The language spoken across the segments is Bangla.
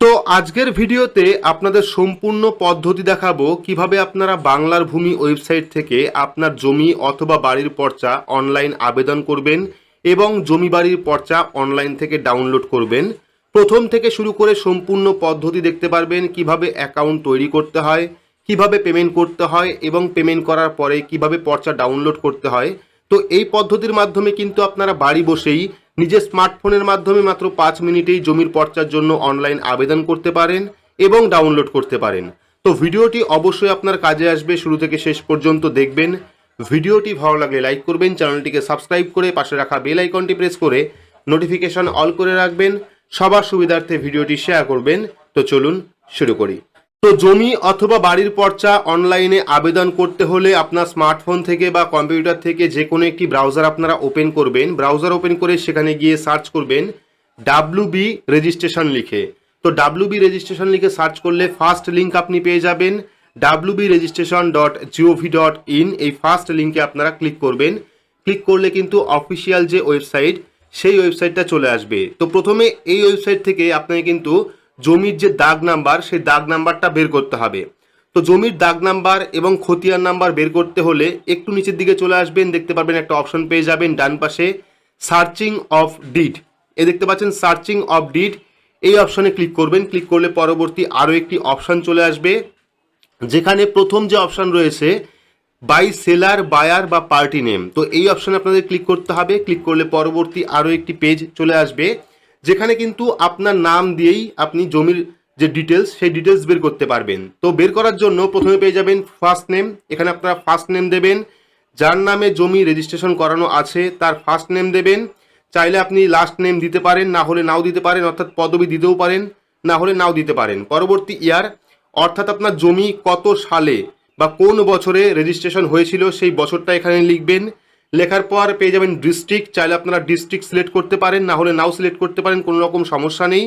তো আজকের ভিডিওতে আপনাদের সম্পূর্ণ পদ্ধতি দেখাবো কীভাবে আপনারা বাংলার ভূমি ওয়েবসাইট থেকে আপনার জমি অথবা বাড়ির পর্চা অনলাইন আবেদন করবেন এবং জমি বাড়ির পর্চা অনলাইন থেকে ডাউনলোড করবেন। প্রথম থেকে শুরু করে সম্পূর্ণ পদ্ধতি দেখতে পারবেন কীভাবে অ্যাকাউন্ট তৈরি করতে হয়, কীভাবে পেমেন্ট করতে হয় এবং পেমেন্ট করার পরে কীভাবে পর্চা ডাউনলোড করতে হয়। তো এই পদ্ধতির মাধ্যমে কিন্তু আপনারা বাড়ি বসেই নিজের স্মার্টফোনের মাধ্যমে মাত্র পাঁচ মিনিটেই জমির পর্চার জন্য অনলাইন আবেদন করতে পারেন এবং ডাউনলোড করতে পারেন। তো ভিডিওটি অবশ্যই আপনার কাজে আসবে। শুরু থেকে শেষ পর্যন্ত দেখবেন। ভিডিওটি ভালো লাগলে লাইক করবেন, চ্যানেলটিকে সাবস্ক্রাইব করে পাশে রাখা বেল আইকনটি প্রেস করে নোটিফিকেশন অল করে রাখবেন। সবার সুবিধার্থে ভিডিওটি শেয়ার করবেন। তো চলুন শুরু করি। তো জমি অথবা বাড়ির পর্চা অনলাইনে আবেদন করতে হলে আপনার স্মার্টফোন থেকে বা কম্পিউটার থেকে যে কোনো একটি ব্রাউজার আপনারা ওপেন করবেন। ব্রাউজার ওপেন করে সেখানে গিয়ে সার্চ করবেন ডাব্লু বি রেজিস্ট্রেশন লিখে। তো ডাব্লু বি রেজিস্ট্রেশন লিখে সার্চ করলে ফার্স্ট লিঙ্ক আপনি পেয়ে যাবেন। W B registration dot GOV dot in এই ফার্স্ট লিঙ্কে আপনারা ক্লিক করবেন। ক্লিক করলে কিন্তু অফিসিয়াল যে ওয়েবসাইট, সেই ওয়েবসাইটটা চলে আসবে। তো প্রথমে এই ওয়েবসাইট থেকে আপনাকে কিন্তু জমির যে দাগ নাম্বার, সেই দাগ নাম্বারটা বের করতে হবে। তো জমির দাগ নাম্বার এবং খতিয়ান নাম্বার বের করতে হলে একটু নিচের দিকে চলে আসবেন, দেখতে পারবেন একটা অপশন পেয়ে যাবেন, ডান পাশে সার্চিং অফ ডিড। এ দেখতে পাচ্ছেন সার্চিং অফ ডিড, এই অপশনে ক্লিক করবেন। ক্লিক করলে পরবর্তী আরও একটি অপশন চলে আসবে, যেখানে প্রথম যে অপশন রয়েছে, বাই সেলার, বায়ার বা পার্টি নেম। তো এই অপশানে আপনাদের ক্লিক করতে হবে। ক্লিক করলে পরবর্তী আরও একটি পেজ চলে আসবে। যেখানে কিন্তু আপনার নাম দিয়েই আপনি জমির যে ডিটেলস সেই ডিটেলস বের করতে পারবেন। তো বের করার জন্য প্রথমে পেয়ে যাবেন ফার্স্ট নেম এখানে আপনারা ফার্স্ট নেম দেবেন। যার নামে জমি রেজিস্ট্রেশন করানো আছে, তার ফার্স্ট নেম দেবেন। চাইলে আপনি লাস্ট নেম দিতে পারেন, না হলে নাও দিতে পারেন, অর্থাৎ পদবি দিতেও পারেন, না হলে নাও দিতে পারেন। পরবর্তী ইয়ার অর্থাৎ আপনার জমি কত সালে বা কোন বছরে রেজিস্ট্রেশন হয়েছিল, সেই বছরটা এখানে লিখবেন। লেখার পর পেয়ে যাবেন ডিস্ট্রিক্ট চাইলে আপনারা ডিস্ট্রিক্ট সিলেক্ট করতে পারেন, না হলে নাও সিলেক্ট করতে পারেন, কোনো রকম সমস্যা নেই।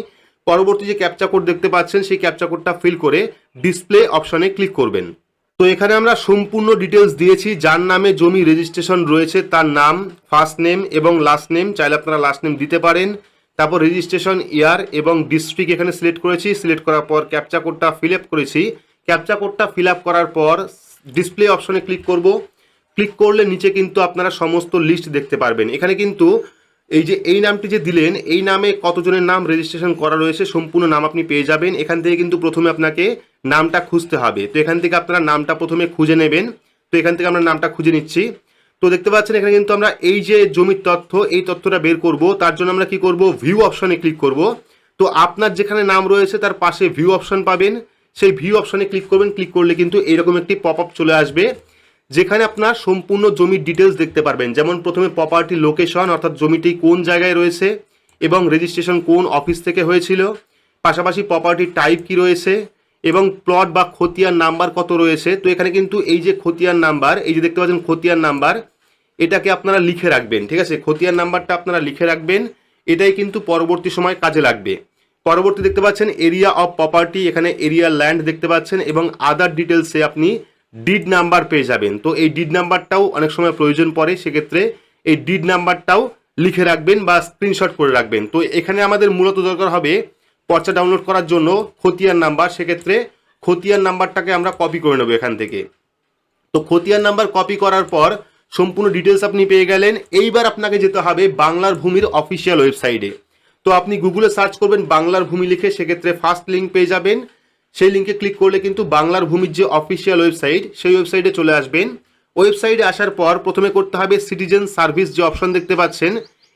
পরবর্তী যে ক্যাপচা কোড দেখতে পাচ্ছেন, সেই ক্যাপচা কোডটা ফিল করে ডিসপ্লে অপশনে ক্লিক করবেন। তো এখানে আমরা সম্পূর্ণ ডিটেলস দিয়েছি, যার নামে জমি রেজিস্ট্রেশন রয়েছে, তার নাম ফার্স্ট নেম এবং লাস্ট নেম চাইলে আপনারা লাস্ট নেম দিতে পারেন। তারপর রেজিস্ট্রেশন ইয়ার এবং ডিস্ট্রিক্ট এখানে সিলেক্ট করেছি সিলেক্ট করার পর ক্যাপচা কোডটা ফিল আপ করেছি। ক্যাপচা কোডটা ফিল আপ করার পর ডিসপ্লে অপশনে ক্লিক করব। ক্লিক করলে নিচে কিন্তু আপনারা সমস্ত লিস্ট দেখতে পারবেন। এখানে কিন্তু এই যে, এই নামটি যে দিলেন, এই নামে কতজনের নাম রেজিস্ট্রেশন করা রয়েছে সম্পূর্ণ নাম আপনি পেয়ে যাবেন। এখান থেকে কিন্তু প্রথমে আপনাকে নামটা খুঁজতে হবে। তো এখান থেকে আপনারা নামটা প্রথমে খুঁজে নেবেন। তো এখান থেকে আমরা নামটা খুঁজে নিচ্ছি। তো দেখতে পাচ্ছেন, এখানে কিন্তু আমরা এই যে জমির তথ্য, এই তথ্যটা বের করব। তার জন্য আমরা কি করব? ভিউ অপশনে ক্লিক করব। তো আপনার যেখানে নাম রয়েছে, তার পাশে ভিউ অপশন পাবেন। সেই ভিউ অপশনে ক্লিক করবেন। ক্লিক করলে কিন্তু এরকম একটি পপ আপ চলে আসবে। যেখানে আপনার সম্পূর্ণ জমির ডিটেলস দেখতে পারবেন। যেমন প্রথমে প্রপার্টি লোকেশন অর্থাৎ জমিটি কোন জায়গায় রয়েছে এবং রেজিস্ট্রেশন কোন অফিস থেকে হয়েছিল। পাশাপাশি প্রপার্টি টাইপ কি রয়েছে এবং প্লট বা খতিয়ার নাম্বার কত রয়েছে। তো এখানে কিন্তু এই যে খতিয়ার নাম্বার এই যে দেখতে পাচ্ছেন খতিয়ার নাম্বার এটাকে আপনারা লিখে রাখবেন, ঠিক আছে? খতিয়ার নাম্বারটা আপনারা লিখে রাখবেন। এটাই কিন্তু পরবর্তী সময় কাজে লাগবে। পরবর্তী দেখতে পাচ্ছেন এরিয়া অফ প্রপার্টি এখানে এরিয়া ল্যান্ড দেখতে পাচ্ছেন এবং আদার ডিটেলসে আপনি ডিড নাম্বার পেয়ে যাবেন। তো এই ডিড নাম্বারটাও অনেক সময় প্রয়োজন পড়ে, সেক্ষেত্রে এই ডিড নাম্বারটাও লিখে রাখবেন বা স্ক্রিনশট করে রাখবেন। তো এখানে আমাদের মূলত দরকার হবে পর্চা ডাউনলোড করার জন্য খতিয়ান নাম্বার সেক্ষেত্রে খতিয়ান নাম্বারটাকে আমরা কপি করে নেব এখান থেকে। তো খতিয়ান নাম্বার কপি করার পর সম্পূর্ণ ডিটেলস আপনি পেয়ে গেলেন। এইবার আপনাকে যেতে হবে বাংলার ভূমির অফিসিয়াল ওয়েবসাইটে তো আপনি গুগলে সার্চ করবেন বাংলার ভূমি লিখে, সেক্ষেত্রে ফার্স্ট লিঙ্ক পেয়ে যাবেন। সেই লিঙ্কে ক্লিক করলে কিন্তু বাংলার ভূমির যে অফিসিয়াল ওয়েবসাইট সেই ওয়েবসাইটে চলে আসবেন। ওয়েবসাইটে আসার পর প্রথমে করতে হবে সিটিজেন সার্ভিস যে অপশন দেখতে পাচ্ছেন,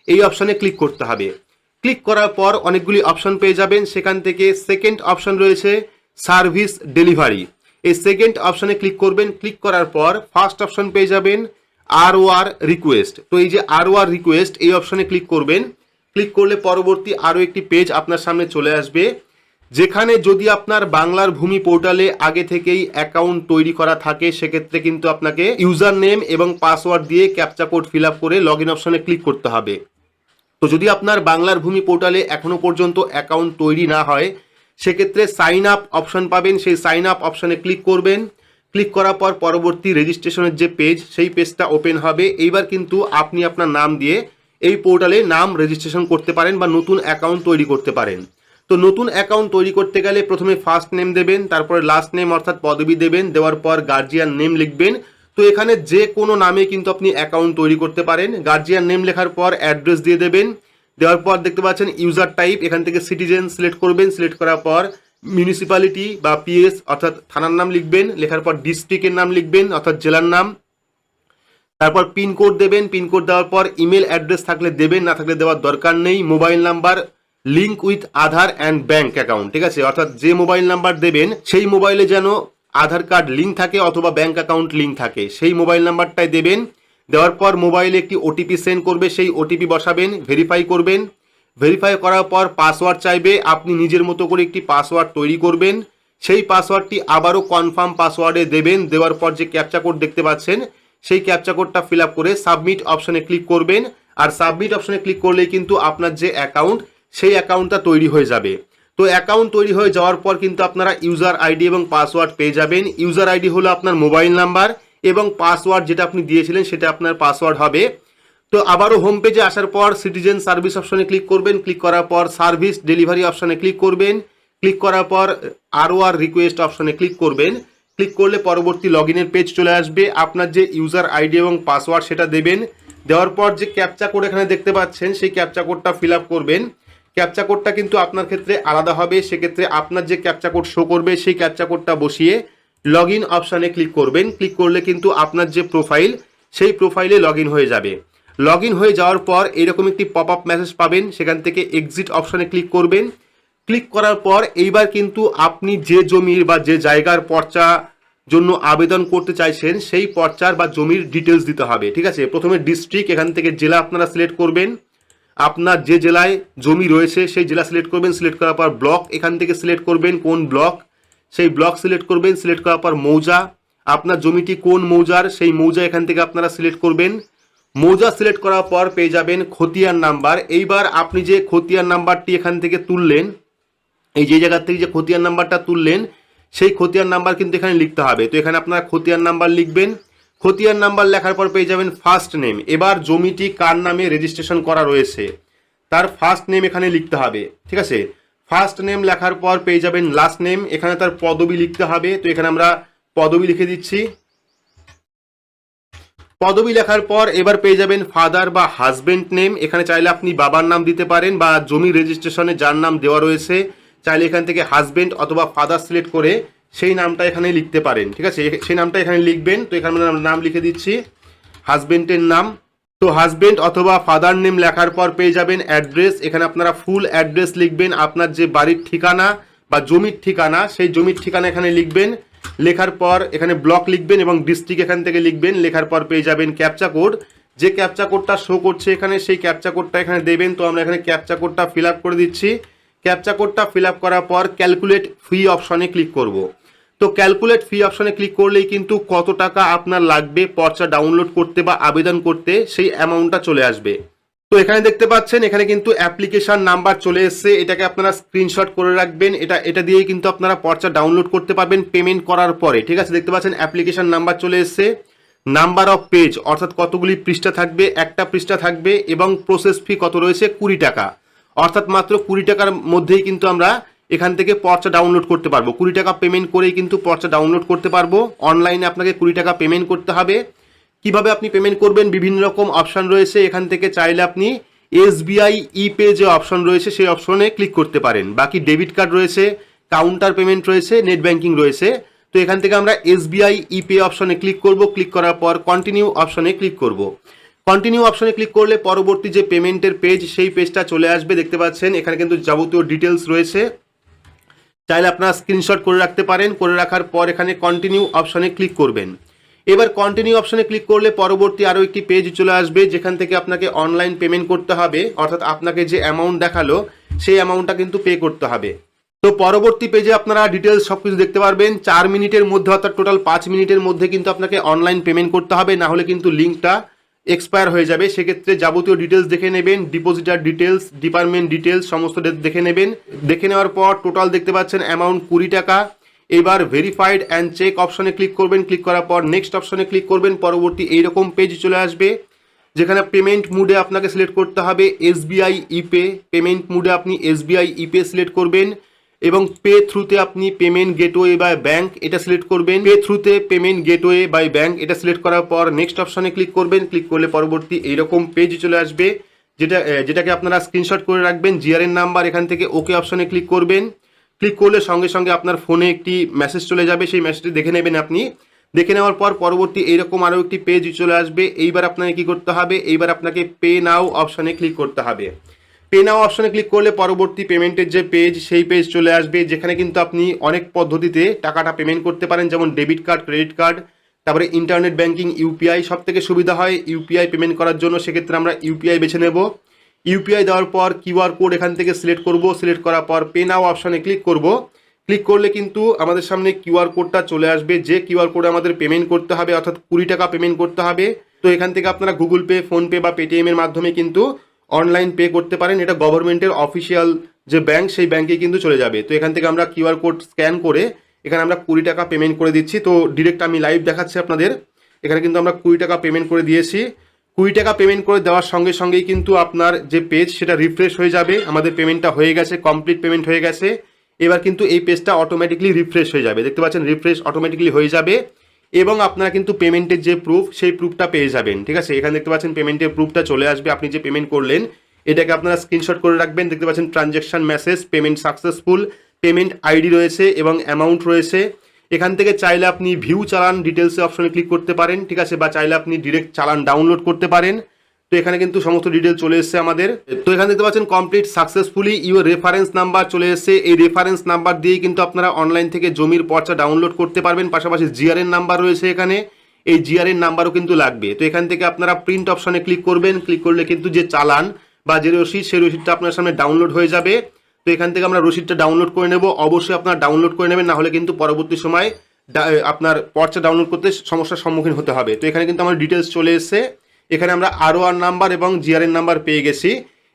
এই অপশানে ক্লিক করতে হবে। ক্লিক করার পর অনেকগুলি অপশন পেয়ে যাবেন, সেখান থেকে সেকেন্ড অপশন রয়েছে সার্ভিস ডেলিভারি এই সেকেন্ড অপশানে ক্লিক করবেন ক্লিক করার পর ফার্স্ট অপশন পেয়ে যাবেন আর ও আর রিকোয়েস্ট তো এই যে আর ও আর রিকোয়েস্ট এই অপশানে ক্লিক করবেন। ক্লিক করলে পরবর্তী আরও একটি পেজ আপনার সামনে চলে আসবে। যেখানে যদি আপনার বাংলার ভূমি পোর্টালে আগে থেকেই অ্যাকাউন্ট তৈরি করা থাকে, সেক্ষেত্রে কিন্তু আপনাকে ইউজার নেম এবং পাসওয়ার্ড দিয়ে ক্যাপচা কোড ফিল করে লগ ইন অপশনে ক্লিক করতে হবে। তো যদি আপনার বাংলার ভূমি পোর্টালে এখনও পর্যন্ত অ্যাকাউন্ট তৈরি না হয়, সেক্ষেত্রে সাইন আপ অপশন পাবেন। সেই সাইন আপ অপশনে ক্লিক করবেন। ক্লিক করার পর পরবর্তী রেজিস্ট্রেশনের যে পেজ, সেই পেজটা ওপেন হবে। এইবার কিন্তু আপনি আপনার নাম দিয়ে এই পোর্টালে নাম রেজিস্ট্রেশন করতে পারেন বা নতুন অ্যাকাউন্ট তৈরি করতে পারেন। তো নতুন অ্যাকাউন্ট তৈরি করতে গেলে প্রথমে ফার্স্ট নেম দেবেন, তারপরে লাস্ট নেম অর্থাৎ পদবি দেবেন, দেওয়ার পর গার্জিয়ান নেম লিখবেন। তো এখানে যে কোনো নামে কিন্তু আপনি অ্যাকাউন্ট তৈরি করতে পারেন। গার্জিয়ান নেম লেখার পর অ্যাড্রেস দিয়ে দেবেন। দেওয়ার পর দেখতে পাচ্ছেন ইউজার টাইপ এখান থেকে সিটিজেন সিলেক্ট করবেন। সিলেক্ট করার পর মিউনিসিপ্যালিটি বা পিএস অর্থাৎ থানার নাম লিখবেন। লেখার পর ডিস্ট্রিক্টের নাম লিখবেন, অর্থাৎ জেলার নাম। তারপর পিনকোড দেবেন। পিনকোড দেওয়ার পর ইমেল অ্যাড্রেস থাকলে দেবেন, না থাকলে দেওয়ার দরকার নেই। Mobile number link with Aadhaar and bank account ঠিক আছে? অর্থাৎ যে মোবাইল নাম্বার দেবেন, সেই মোবাইলে যেন আধার কার্ড লিঙ্ক থাকে অথবা ব্যাংক অ্যাকাউন্ট লিঙ্ক থাকে, সেই মোবাইল নাম্বারটাই দেবেন। দেওয়ার পর মোবাইলে একটি ওটিপি সেন্ড করবে, সেই ওটিপি বসাবেন ভেরিফাই করবেন। ভেরিফাই করার পর পাসওয়ার্ড চাইবে, আপনি নিজের মতো করে একটি পাসওয়ার্ড তৈরি করবেন। সেই পাসওয়ার্ডটি আবারও কনফার্ম পাসওয়ার্ডে দেবেন। দেওয়ার পর যে ক্যাপচা কোড দেখতে পাচ্ছেন, সেই ক্যাপচা কোডটা ফিল করে সাবমিট অপশনে ক্লিক করবেন। আর সাবমিট অপশনে ক্লিক করলেই কিন্তু আপনার যে অ্যাকাউন্ট সেই অ্যাকাউন্টটা তৈরি হয়ে যাবে। তো অ্যাকাউন্ট তৈরি হয়ে যাওয়ার পর কিন্তু আপনারা ইউজার আইডি এবং পাসওয়ার্ড পেয়ে যাবেন। ইউজার আইডি হলো আপনার মোবাইল নাম্বার এবং পাসওয়ার্ড যেটা আপনি দিয়েছিলেন সেটা আপনার পাসওয়ার্ড হবে। তো আবারও হোম পেজে আসার পর সিটিজেন সার্ভিস অপশনে ক্লিক করবেন। ক্লিক করার পর সার্ভিস ডেলিভারি অপশনে ক্লিক করবেন। ক্লিক করার পর আরও আর রিকোয়েস্ট অপশনে ক্লিক করবেন। ক্লিক করলে পরবর্তী লগ পেজ চলে আসবে। আপনার যে ইউজার আইডি এবং পাসওয়ার্ড সেটা দেবেন। দেওয়ার পর যে ক্যাপচা কোড এখানে দেখতে পাচ্ছেন, সেই ক্যাপচা কোডটা ফিল করবেন। ক্যাপচা কোডটা কিন্তু আপনার ক্ষেত্রে আলাদা হবে। সেক্ষেত্রে আপনার যে ক্যাপচা কোড শো করবে, সেই ক্যাপচা কোডটা বসিয়ে লগ ইন অপশানে ক্লিক করবেন। ক্লিক করলে কিন্তু আপনার যে প্রোফাইল সেই প্রোফাইলে লগ হয়ে যাবে। লগ হয়ে যাওয়ার পর এরকম একটি পপ আপ মেসেজ পাবেন। সেখান থেকে এক্সিট অপশানে ক্লিক করবেন। ক্লিক করার পর এইবার কিন্তু আপনি যে জমির বা যে জায়গার পর্চা জন্য আবেদন করতে চাইছেন, সেই পর্চার বা জমির ডিটেলস দিতে হবে। ঠিক আছে? প্রথমে ডিস্ট্রিক্ট এখান থেকে জেলা আপনারা সিলেক্ট করবেন। আপনার যে জেলায় জমি রয়েছে, সেই জেলা সিলেক্ট করবেন সিলেক্ট করার পর ব্লক এখান থেকে সিলেক্ট করবেন কোন ব্লক সেই ব্লক সিলেক্ট করবেন সিলেক্ট করার পর মৌজা। আপনার জমিটি কোন মৌজার, সেই মৌজা এখান থেকে আপনারা সিলেক্ট করবেন। মৌজা সিলেক্ট করার পর পেয়ে যাবেন খতিয়ান নাম্বার এইবার আপনি যে খতিয়ান নাম্বারটি এখান থেকে তুললেন, এই যে জায়গা থেকে যে খতিয়ান নাম্বারটা তুললেন, সেই খতিয়ান নাম্বার কিন্তু এখানে লিখতে হবে। তো এখানে আপনারা খতিয়ান নাম্বার লিখবেন। খতিয়ান নাম্বার লেখার পর পেয়ে যাবেন ফার্স্ট নেম এবার জমিটি কার নামে রেজিস্ট্রেশন করা রয়েছে? তার ফার্স্ট নেম এখানে লিখতে হবে, ঠিক আছে? ফার্স্ট নেম লেখার পর পেয়ে যাবেন লাস্ট নেম এখানে তার পদবি লিখতে হবে। তো এখানে আমরা পদবি লিখে দিচ্ছি। পদবি লেখার পর এবার পেয়ে যাবেন ফাদার বা হাজবেন্ড নেম এখানে চাইলে আপনি বাবার নাম দিতে পারেন বা জমি রেজিস্ট্রেশনে যার নাম দেওয়া রয়েছে, চাইলে এখান থেকে হাজবেন্ড অথবা ফাদার সিলেক্ট করে সেই নামটা এখানে লিখতে পারেন, ঠিক আছে? সেই নামটা এখানে লিখবেন, তো এখানে নাম লিখে দিচ্ছি। হাজবেন্ডের নাম। তো হাজবেন্ড অথবা ফাদার নেম লেখার পর পেয়ে যাবেন অ্যাড্রেস। এখানে আপনারা ফুল অ্যাড্রেস লিখবেন, আপনার যে বাড়ির ঠিকানা বা জমির ঠিকানা, সেই জমির ঠিকানা এখানে লিখবেন। লেখার পর এখানে ব্লক লিখবেন এবং ডিস্ট্রিক্ট এখান থেকে লিখবেন। লেখার পর পেয়ে যাবেন ক্যাপচা কোড। যে ক্যাপচা কোডটা শো করছে এখানে, সেই ক্যাপচা কোডটা এখানে দেবেন। তো আমরা এখানে ক্যাপচা কোডটা ফিল আপ করে দিচ্ছি। ক্যাপচা কোডটা ফিল আপ করার পর ক্যালকুলেট ফি অপশনে ক্লিক করব। তো ক্যালকুলেট ফি অপশনে ক্লিক করলেই কিন্তু কত টাকা আপনার লাগবে পর্চা ডাউনলোড করতে বা আবেদন করতে, সেই অ্যামাউন্টটা চলে আসবে। তো এখানে দেখতে পাচ্ছেন, এখানে কিন্তু অ্যাপ্লিকেশন নাম্বার চলে এসেছে। এটাকে আপনারা স্ক্রিনশট করে রাখবেন। এটা এটা দিয়েই কিন্তু আপনারা পর্চা ডাউনলোড করতে পারবেন পেমেন্ট করার পরে। ঠিক আছে, দেখতে পাচ্ছেন, অ্যাপ্লিকেশন নাম্বার চলে এসেছে। নাম্বার অফ পেজ, অর্থাৎ কতগুলি পৃষ্ঠা থাকবে, একটা পৃষ্ঠা থাকবে এবং প্রসেস ফি কত রয়েছে? কুড়ি টাকা। অর্থাৎ মাত্র কুড়ি টাকার মধ্যেই কিন্তু আমরা এখান থেকে পর্চা ডাউনলোড করতে পারব। কুড়ি টাকা পেমেন্ট করেই কিন্তু পর্চা ডাউনলোড করতে পারব। অনলাইনে আপনাকে কুড়ি টাকা পেমেন্ট করতে হবে। কীভাবে আপনি পেমেন্ট করবেন? বিভিন্ন রকম অপশান রয়েছে। এখান থেকে চাইলে আপনি এসবিআই ই পে যে অপশন রয়েছে, সেই অপশনে ক্লিক করতে পারেন। বাকি ডেবিট কার্ড রয়েছে কাউন্টার পেমেন্ট রয়েছে নেট ব্যাঙ্কিং রয়েছে। তো এখান থেকে আমরা এসবিআই ই পে অপশনে ক্লিক করব। ক্লিক করার পর কন্টিনিউ অপশনে ক্লিক করব। কন্টিনিউ অপশনে ক্লিক করলে পরবর্তী যে পেমেন্টের পেজ সেই পেজটা চলে আসবে। দেখতে পাচ্ছেন, এখানে কিন্তু যাবতীয় ডিটেলস রয়েছে। চাইলে আপনারা স্ক্রিনশট করে রাখতে পারেন। করে রাখার পর এখানে কন্টিনিউ অপশনে ক্লিক করবেন। এবার কন্টিনিউ অপশনে ক্লিক করলে পরবর্তী আরও একটি পেজ চলে আসবে, যেখান থেকে আপনাকে অনলাইন পেমেন্ট করতে হবে। অর্থাৎ আপনাকে যে অ্যামাউন্ট দেখাল, সেই অ্যামাউন্টটা কিন্তু পে করতে হবে। তো পরবর্তী পেজে আপনারা ডিটেলস সব কিছু দেখতে পারবেন। চার মিনিটের মধ্যে অর্থাৎ টোটাল পাঁচ মিনিটের মধ্যে কিন্তু আপনাকে অনলাইন পেমেন্ট করতে হবে। না হলে কিন্তু লিঙ্কটা এক্সপায়ার হয়ে যাবে, সেক্ষেত্রে যাবতীয় ডিটেলস দেখে নেবেন ডিপোজিটার ডিটেলস ডিপার্টমেন্ট ডিটেলস সমস্ত দেখে নেবেন। দেখে নেওয়ার পর টোটাল দেখতে পাচ্ছেন অ্যামাউন্ট কুড়ি টাকা। এবার ভেরিফাইড অ্যান্ড চেক অপশনে ক্লিক করবেন। ক্লিক করার পর নেক্সট অপশনে ক্লিক করবেন। পরবর্তী এইরকম পেজ চলে আসবে, যেখানে পেমেন্ট মুডে আপনাকে সিলেক্ট করতে হবে। এসবিআই ইপে পেমেন্ট মুডে আপনি এসবিআই ইপে সিলেক্ট করবেন। এবং পে থ্রুতে আপনি পেমেন্ট গেটওয়ে বাই ব্যাংক এটা সিলেক্ট করবেন। পে থ্রুতে পেমেন্ট গেটওয়ে বাই ব্যাংক এটা সিলেক্ট করার পর নেক্সট অপশনে ক্লিক করবেন। ক্লিক করলে পরবর্তী এইরকম পেজ চলে আসবে, যেটা যেটাকে আপনারা স্ক্রিনশট করে রাখবেন। জিআরএন নাম্বার এখান থেকে ওকে অপশনে ক্লিক করবেন। ক্লিক করলে সঙ্গে সঙ্গে আপনার ফোনে একটি মেসেজ চলে যাবে। সেই মেসেজটি দেখে নেবেন আপনি। দেখে নেওয়ার পর পরবর্তী এইরকম আরও একটি পেজ চলে আসবে। এইবার আপনাকে কি করতে হবে? এইবার আপনাকে পে নাও অপশনে ক্লিক করতে হবে। পে নাও অপশনে ক্লিক করলে পরবর্তী পেমেন্টের যে পেজ সেই পেজ চলে আসবে, যেখানে কিন্তু আপনি অনেক পদ্ধতিতে টাকাটা পেমেন্ট করতে পারেন, যেমন ডেবিট কার্ড ক্রেডিট কার্ড তারপরে ইন্টারনেট ব্যাঙ্কিং ইউপিআই সব থেকে সুবিধা হয় ইউপিআই পেমেন্ট করার জন্য, সেক্ষেত্রে আমরা ইউপিআই বেছে নেব। ইউপিআই দেওয়ার পর কিউআর কোড এখান থেকে সিলেক্ট করব সিলেক্ট করার পর পে নাও অপশানে ক্লিক করব। ক্লিক করলে কিন্তু আমাদের সামনে কিউআর কোডটা চলে আসবে, যে কিউআর কোডে আমাদের পেমেন্ট করতে হবে, অর্থাৎ কুড়ি টাকা পেমেন্ট করতে হবে। তো এখান থেকে আপনারা গুগল পে ফোনপে বা পেটিএমের মাধ্যমে কিন্তু অনলাইন পে করতে পারেন। এটা গভর্নমেন্টের অফিসিয়াল যে ব্যাংক সেই ব্যাংকে কিন্তু চলে যাবে। তো এখান থেকে আমরা কিউআর কোড স্ক্যান করে এখানে আমরা কুড়ি টাকা পেমেন্ট করে দিচ্ছি। তো ডিরেক্ট আমি লাইভ দেখাচ্ছি আপনাদের। এখানে কিন্তু আমরা কুড়ি টাকা পেমেন্ট করে দিয়েছি। কুড়ি টাকা পেমেন্ট করে দেওয়ার সঙ্গে সঙ্গেই কিন্তু আপনার যে পেজ সেটা রিফ্রেশ হয়ে যাবে। আমাদের পেমেন্টটা হয়ে গেছে কমপ্লিট পেমেন্ট হয়ে গেছে। এবার কিন্তু এই পেজটা অটোমেটিকলি রিফ্রেশ হয়ে যাবে। দেখতে পাচ্ছেন রিফ্রেশ অটোমেটিকলি হয়ে যাবে। এবং আপনারা কিন্তু পেমেন্টের যে প্রুফ সেই প্রুফটা পেয়ে যাবেন, ঠিক আছে? এখানে দেখতে পাচ্ছেন পেমেন্টের প্রুফটা চলে আসবে, আপনি যে পেমেন্ট করলেন, এটাকে আপনারা স্ক্রিনশট করে রাখবেন, দেখতে পাচ্ছেন transaction message payment successful payment ID রয়েছে এবং অ্যামাউন্ট রয়েছে। এখান থেকে চাইলে আপনি ভিউ চালান ডিটেলসে অপশনে ক্লিক করতে পারেন, ঠিক আছে? বা চাইলে আপনি ডিরেক্ট চালান ডাউনলোড করতে পারেন। তো এখানে কিন্তু সমস্ত ডিটেল চলে এসেছে আমাদের। তো এখানে দেখতে পাচ্ছেন complete successfully your reference number চলে এসেছে। এই রেফারেন্স নাম্বার দিয়েই কিন্তু আপনারা অনলাইন থেকে জমির পর্চা ডাউনলোড করতে পারবেন। পাশাপাশি জিআরএন নাম্বার রয়েছে এখানে। এই জিআরএন নাম্বারও কিন্তু লাগবে। তো এখান থেকে আপনারা প্রিন্ট অপশনে ক্লিক করবেন। ক্লিক করলে কিন্তু যে চালান বা যে রসিদ, সেই রসিদটা আপনার সামনে ডাউনলোড হয়ে যাবে। তো এখান থেকে আমরা রসিদটা ডাউনলোড করে নেব। অবশ্যই আপনারা ডাউনলোড করে নেবেন। না হলে কিন্তু পরবর্তী সময়, আপনার পর্চা ডাউনলোড করতে সমস্যার সম্মুখীন হতে হবে। তো এখানে কিন্তু আমার ডিটেলস চলে এসেছে। এখানে আমরা আরও আর নাম্বার এবং জিআরএন নাম্বার পেয়ে গেছি।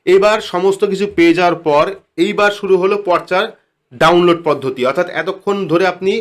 এবার সমস্ত কিছু পেয়ে যাওয়ার পর এইবার শুরু হলো পর্চার ডাউনলোড পদ্ধতি। অর্থাৎ এতক্ষণ ধরে আপনি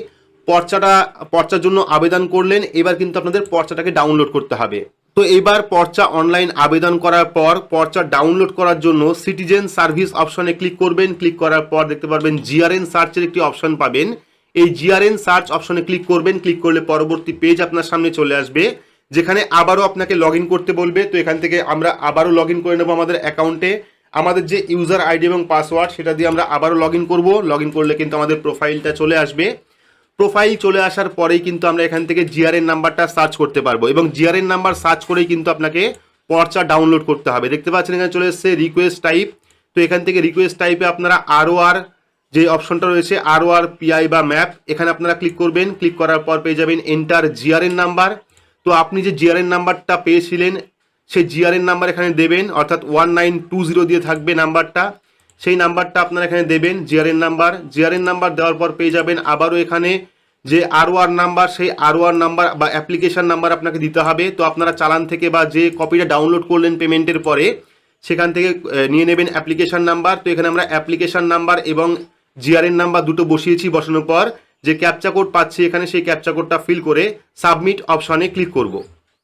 পর্চাটা, পর্চার জন্য আবেদন করলেন, এবার কিন্তু আপনাদের পর্চাটাকে ডাউনলোড করতে হবে। তো এবার পর্চা অনলাইন আবেদন করার পর, পর্চা ডাউনলোড করার জন্য সিটিজেন সার্ভিস অপশনে ক্লিক করবেন। ক্লিক করার পর দেখতে পারবেন জিআরএন সার্চের একটি অপশন পাবেন। এই জিআরএন সার্চ অপশনে ক্লিক করবেন। ক্লিক করলে পরবর্তী পেজ আপনার সামনে চলে আসবে। যেখানে আবারও আপনাকে লগ করতে বলবে, তো এখান থেকে আমরা আবারও লগ করে নেব আমাদের অ্যাকাউন্টে আমাদের যে ইউজার আইডি এবং পাসওয়ার্ড সেটা দিয়ে আমরা আবারও লগ ইন করব। লগ করলে কিন্তু আমাদের প্রোফাইলটা চলে আসবে। প্রোফাইল চলে আসার পরেই কিন্তু আমরা এখান থেকে জিআরএন নাম্বারটা সার্চ করতে পারব এবং জিআরএন নাম্বার সার্চ করেই কিন্তু আপনাকে পর্চা ডাউনলোড করতে হবে। দেখতে পাচ্ছেন এখানে চলে এসেছে রিকোয়েস্ট টাইপ তো এখান থেকে রিকোয়েস্ট টাইপে আপনারা আরও আর যে অপশনটা রয়েছে আরও আর পিআই বা ম্যাপ এখানে আপনারা ক্লিক করবেন। ক্লিক করার পর পেয়ে যাবেন এন্টার জিআরএন নাম্বার তো আপনি যে জিআরএন নাম্বারটা পেয়েছিলেন, সেই জিআরএন নাম্বার এখানে দেবেন, অর্থাৎ ওয়ান নাইন টু জিরো দিয়ে থাকবে নাম্বারটা। সেই নাম্বারটা আপনারা এখানে দেবেন জিআরএন নাম্বার। জিআরএন নাম্বার দেওয়ার পর পেয়ে যাবেন আবারও এখানে যে আরওয়ার নাম্বার, সেই আরওয়ার নাম্বার বা অ্যাপ্লিকেশন নাম্বার আপনাকে দিতে হবে। তো আপনারা চালান থেকে বা যে কপিটা ডাউনলোড করলেন পেমেন্টের পরে, সেখান থেকে নিয়ে নেবেন অ্যাপ্লিকেশন নাম্বার। তো এখানে আমরা অ্যাপ্লিকেশন নাম্বার এবং জিআরএন নাম্বার দুটো বসিয়েছি বসানোর পর। যে ক্যাপচা কোড পাচ্ছি, এখানে সেই ক্যাপচা কোডটা ফিল করে সাবমিট অপশনে ক্লিক করব।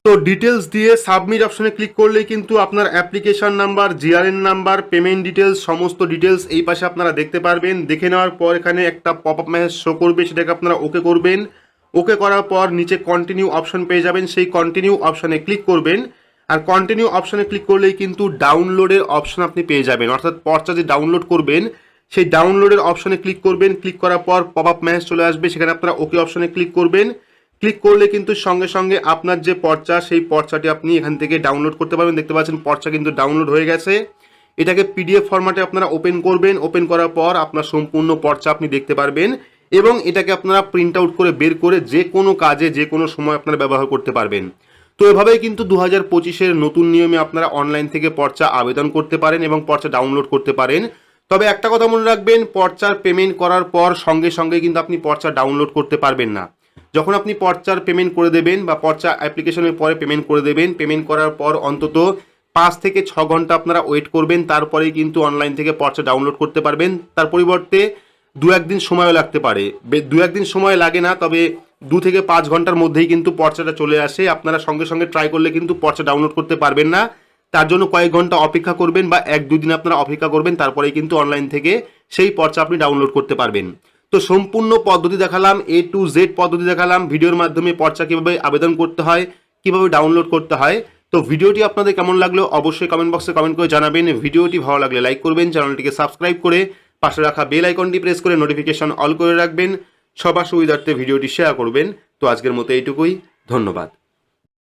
তো ডিটেলস দিয়ে সাবমিট অপশনে ক্লিক করলেই কিন্তু আপনার application number GRN number payment details সমস্ত ডিটেলস এই পাশে আপনারা দেখতে পারবেন। দেখে নেওয়ার পর এখানে একটা পপ আপ মেসেজ শো করবে, সেটাকে আপনারা ওকে করবেন। ওকে করার পর নিচে কন্টিনিউ অপশন পেয়ে যাবেন। সেই কন্টিনিউ অপশনে ক্লিক করবেন। আর কন্টিনিউ অপশনে ক্লিক করলেই কিন্তু ডাউনলোডের অপশন আপনি পেয়ে যাবেন। অর্থাৎ পর্চা যে ডাউনলোড করবেন সেই ডাউনলোডের অপশনে ক্লিক করবেন। ক্লিক করার পর পপ আপ মেসেজ চলে আসবে। সেখানে আপনারা ওকে অপশনে ক্লিক করবেন। ক্লিক করলে কিন্তু সঙ্গে সঙ্গে আপনার যে পর্চা, সেই পর্চাটি আপনি এখান থেকে ডাউনলোড করতে পারবেন। দেখতে পাচ্ছেন পর্চা কিন্তু ডাউনলোড হয়ে গেছে। এটাকে পিডিএফ ফরম্যাটে আপনারা ওপেন করবেন। ওপেন করার পর আপনার সম্পূর্ণ পর্চা আপনি দেখতে পারবেন এবং এটাকে আপনারা প্রিন্ট আউট করে বের করে যে কোনো কাজে, যে কোনো সময় আপনারা ব্যবহার করতে পারবেন। তো এভাবেই কিন্তু দু হাজার পঁচিশের নতুন নিয়মে আপনারা অনলাইন থেকে পর্চা আবেদন করতে পারেন এবং পর্চা ডাউনলোড করতে পারেন। তবে একটা কথা মনে রাখবেন, পর্চার পেমেন্ট করার পর সঙ্গে সঙ্গে কিন্তু আপনি পর্চা ডাউনলোড করতে পারবেন না। যখন আপনি পর্চার পেমেন্ট করে দেবেন বা পর্চা অ্যাপ্লিকেশনের পরে পেমেন্ট করে দেবেন পেমেন্ট করার পর অন্তত পাঁচ থেকে ছ ঘণ্টা আপনারা ওয়েট করবেন তারপরেই কিন্তু অনলাইন থেকে পর্চা ডাউনলোড করতে পারবেন। তার পরিবর্তে দু একদিন সময়ও লাগতে পারে। দু একদিন সময় লাগে না, তবে দু থেকে পাঁচ ঘণ্টার মধ্যেই কিন্তু পর্চাটা চলে আসে। আপনারা সঙ্গে সঙ্গে ট্রাই করলে কিন্তু পর্চা ডাউনলোড করতে পারবেন না। তার জন্য কয়েক ঘণ্টা অপেক্ষা করবেন বা এক দুদিন আপনারা অপেক্ষা করবেন, তারপরেই কিন্তু অনলাইন থেকে সেই পর্চা আপনি ডাউনলোড করতে পারবেন। তো সম্পূর্ণ পদ্ধতি দেখালাম এ টু জেড পদ্ধতি দেখালাম, ভিডিওর মাধ্যমে পর্চা কীভাবে আবেদন করতে হয়, কীভাবে ডাউনলোড করতে হয়। তো ভিডিওটি আপনাদের কেমন লাগল অবশ্যই কমেন্ট বক্সে কমেন্ট করে জানাবেন। ভিডিওটি ভালো লাগলে লাইক করবেন, চ্যানেলটিকে সাবস্ক্রাইব করে পাশে রাখা বেল আইকনটি প্রেস করে নোটিফিকেশন অল করে রাখবেন। সবার সুবিধার্থে ভিডিওটি শেয়ার করবেন। তো আজকের মতো এইটুকুই, ধন্যবাদ।